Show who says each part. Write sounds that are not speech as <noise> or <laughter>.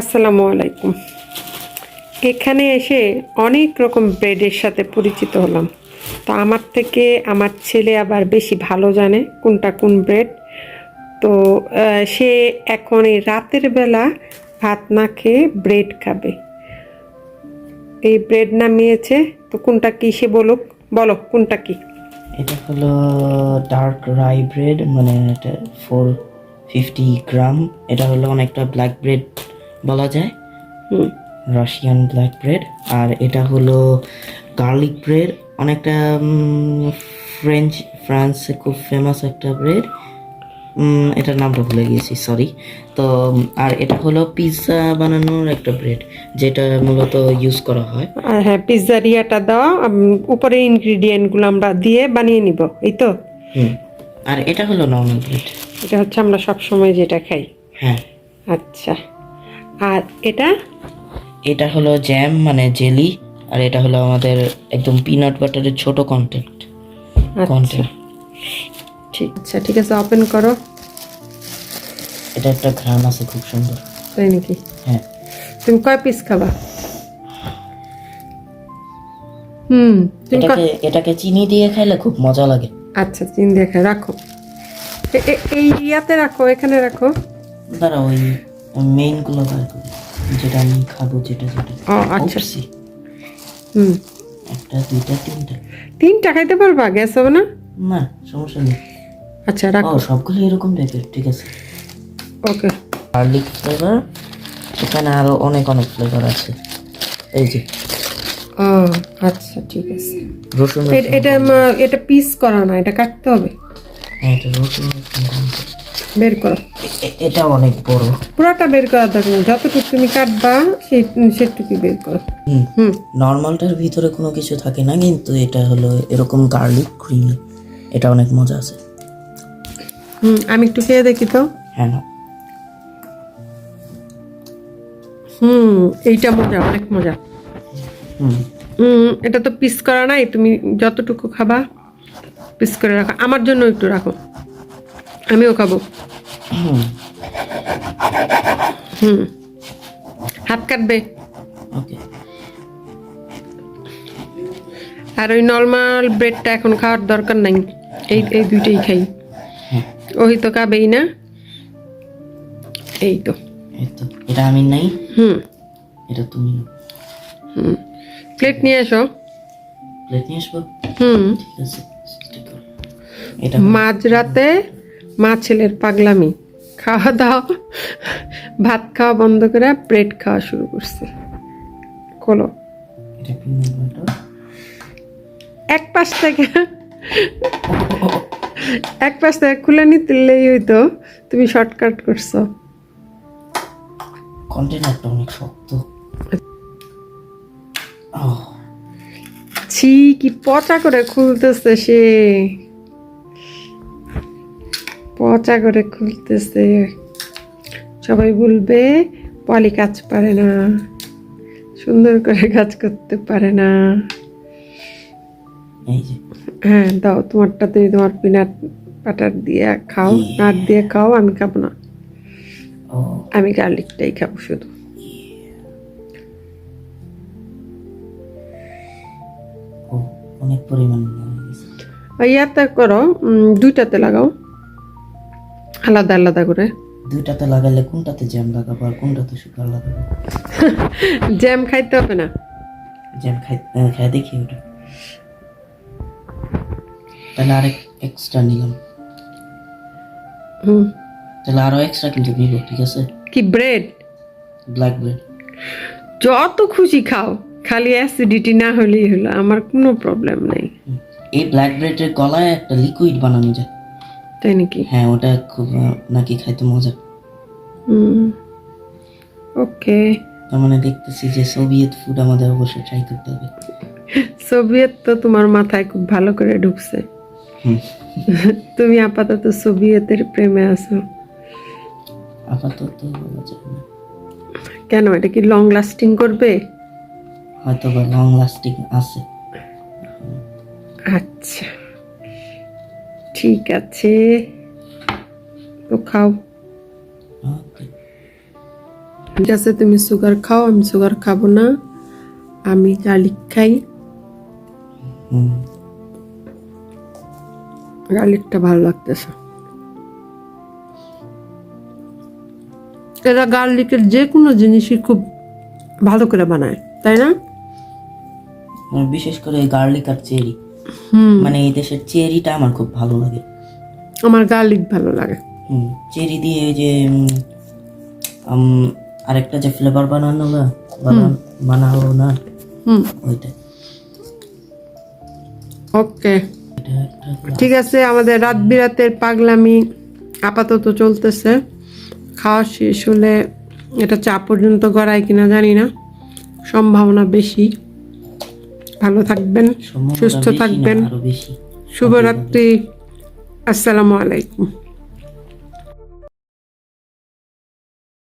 Speaker 1: আসসালামু আলাইকুম। এখানে এসে অনেক রকম ব্রেডের সাথে পরিচিত হলাম। তো আমার থেকে আমার ছেলে আবার বেশি ভালো জানে কোনটা কোন ব্রেড তো সে এখন এই রাতের বেলা ভাত না খেয়ে ব্রেড খাবে। এই ব্রেড নামিয়েছে। তো কোনটা কি সে বলুক? বলো, কোনটা কি?
Speaker 2: এটা হলো ডার্ক রাই ব্রেড মানে এটা ফোর ফিফটি গ্রাম। এটা হলো অনেকটা ব্ল্যাক ব্রেড বলা যায়? রাশিয়ান ব্ল্যাক ব্রেড আর এটা হলো গার্লিক ব্রেড অনেকটা ফ্রেঞ্চ ফ্রান্সে খুব ফেমাস একটা ব্রেড এটার নামটা ভুলে গিয়েছি সরি তো আর এটা হলো পিৎজা বানানোর একটা ব্রেড যেটা মূলত ইউজ করা হয়।
Speaker 1: আর হ্যাঁ পিৎজারিয়াটা দেওয়া উপরে ইনগ্রিডিয়েন্টগুলো আমরা দিয়ে বানিয়ে নিব এই তো?
Speaker 2: আর এটা হলো নর্মাল ব্রেড
Speaker 1: এটা হচ্ছে আমরা সব সময় যেটা খাই।
Speaker 2: হ্যাঁ।
Speaker 1: আচ্ছা। আর এটা?
Speaker 2: এটা হলো জ্যাম মানে জেলি আর এটা হলো আমাদের একদম পিনাট বাটারের ছোট কন্টেন্ট কন্টেন্ট
Speaker 1: ঠিক আচ্ছা ঠিক আছে ওপেন করো।
Speaker 2: এটা একটা ঘ্রাণ আছে খুব সুন্দর।
Speaker 1: তাই নাকি?
Speaker 2: হ্যাঁ।
Speaker 1: তুমি কয় পিস খাবা? হুম
Speaker 2: এটাকে এটাকে চিনি দিয়ে খাইলে খুব মজা লাগে।
Speaker 1: আচ্ছা চিন দেখে রাখো। এ- এ- এই ইয়াতে রাখো এখানে রাখো।
Speaker 2: দাঁড়া ওই মেইনগুলো বার করি যেটা আমি খাব যেটা যেটা।
Speaker 1: ও আচ্ছা। হুম।
Speaker 2: একটা দুইটা তিনটা।
Speaker 1: তিনটা খাইতে পারবা? গ্যাস হবে না?
Speaker 2: না সমস্যা নেই।
Speaker 1: আচ্ছা রাখো।
Speaker 2: সবগুলো এরকম টাইপের ঠিক আছে।
Speaker 1: ওকে।
Speaker 2: গার্লিক ফ্লেভার এখানে আরও অনেক অনেক ফ্লেভার আছে। এই যে।
Speaker 1: ও আচ্ছা ঠিক আছে।
Speaker 2: রসুন
Speaker 1: এটা এটা পিস করা না এটা কাটতে হবে।
Speaker 2: হ্যাঁ এটা রসুন
Speaker 1: বের করো।
Speaker 2: এটা অনেক বড়।
Speaker 1: পুরাটা বের করা দরকার নেই। যতটুকু তুমি কাটবা সেই সেটুকু বের করো।
Speaker 2: হুম। নর্মালটার ভিতরে কোনো কিছু থাকে না কিন্তু এটা হলো এরকম গার্লিক ক্রিমি। এটা অনেক মজা আছে।
Speaker 1: হুম আমি একটু খেয়ে দেখি তো।
Speaker 2: হ্যাঁ না
Speaker 1: হুম এইটা মজা অনেক মজা।
Speaker 2: হুম।
Speaker 1: হুম এটা তো পিস করা নাই তুমি যতটুকু খাবা পিস করে রাখো। আমার জন্য একটু রাখো। আমিও খাব।
Speaker 2: হুম।
Speaker 1: হাত কাটবে। আর ওই নর্মাল ব্রেডটা এখন খাওয়ার দরকার নাই। এই এই দুইটাই খাই।
Speaker 2: হ্যাঁ।
Speaker 1: ওই তো খাবেই না। এই তো।
Speaker 2: এটা আমি নাই।
Speaker 1: হুম।
Speaker 2: এটা তুমি।
Speaker 1: হুম। প্লেট নিয়ে এসো
Speaker 2: প্লেট নিয়ে আসব?
Speaker 1: হুম।
Speaker 2: ঠিক আছে এটা
Speaker 1: মাঝরাতে মা ছেলের পাগলামি। খাওয়া দাওয়া ভাত খাওয়া বন্ধ করে ব্রেড খাওয়া শুরু করছে। খোলো এক পাশ থেকে এক পাশ থেকে খুলে নিতেলেই হইতো তুমি শর্টকাট করছ।
Speaker 2: কন্টেনারটা অনেক শক্ত।
Speaker 1: ছি কি পচা করে খুলতেছে সে। পচা করে খুলতেছে। সবাই বলবে পলি কাজ পারে না। সুন্দর করে কাজ করতে পারে না। হ্যাঁ দাও তোমারটা তুমি তোমার পিনাট বাটার দিয়ে খাও নাট দিয়ে খাও আমি খাব না। আমি গার্লিকটাই খাব শুধু।
Speaker 2: অনেক পরিমাণ
Speaker 1: ইয়াতে করো দুইটাতে লাগাও। আলাদা আলাদা করে।
Speaker 2: দুইটাতে লাগালে কোনটাতে জ্যাম লাগাবো আর কোনটাতে সুগার লাগাবো? <laughs>
Speaker 1: জ্যাম খাইতে হবে না।
Speaker 2: জ্যাম খাই খাই দেখি ওটা। তাহলে আরেক এক্সট্রা নিলাম।
Speaker 1: হুম।
Speaker 2: তাহলে আরও এক্সট্রা কিন্তু নিব ঠিক আছে?
Speaker 1: কি ব্রেড
Speaker 2: ব্ল্যাক ব্রেড
Speaker 1: যত খুশি খাও খালি অ্যাসিডিটি না হলেই হলো আমার কোনো প্রবলেম নেই।
Speaker 2: এই ব্ল্যাক ব্রেডের গলায় একটা লিকুইড বানানো যায়।
Speaker 1: তাই নাকি?
Speaker 2: হ্যাঁ ওটা খুব নাকি খাইতে মজা।
Speaker 1: হুম। ওকে।
Speaker 2: তার মানে দেখতেছি যে সোভিয়েত ফুড আমাদের অবশ্যই ট্রাই করতে হবে।
Speaker 1: সোভিয়েত তো তোমার মাথায় খুব ভালো করে ঢুকছে। তুমি আপাতত সোভিয়েতের প্রেমে আছো।
Speaker 2: আপাতত বলা না।
Speaker 1: কেন এটা কি লং লাস্টিং করবে?
Speaker 2: হয়তো বা লং লাস্টিং আছে।
Speaker 1: আচ্ছা। ঠিক আছে। তো খাও। ঠিক আছে তুমি সুগার খাও আমি সুগার খাব না। আমি গার্লিক খাই। গার্লিকটা ভালো লাগতেছে। এরা গার্লিকের যে কোনো জিনিসই খুব ভালো করে বানায় তাই না?
Speaker 2: বিশেষ করে গার্লিক আর চেরি। মানে এই দেশের চেরিটা আমার খুব ভালো লাগে।
Speaker 1: আমার গার্লিক ভালো লাগে।
Speaker 2: হুম চেরি দিয়ে যে আরেকটা যে ফ্লেভার বানানো না বানান- বানানো না
Speaker 1: হুম।
Speaker 2: ওইটা।
Speaker 1: ওকে। ঠিক আছে আমাদের রাত বিরাতের পাগলামি আপাতত চলতেছে। খাওয়া শেষ হলে এটা চা পর্যন্ত গড়ায় কিনা জানি না। সম্ভাবনা বেশি। ভালো থাকবেন সুস্থ থাকবেন। শুভরাত্রি। আসসালামু আলাইকুম।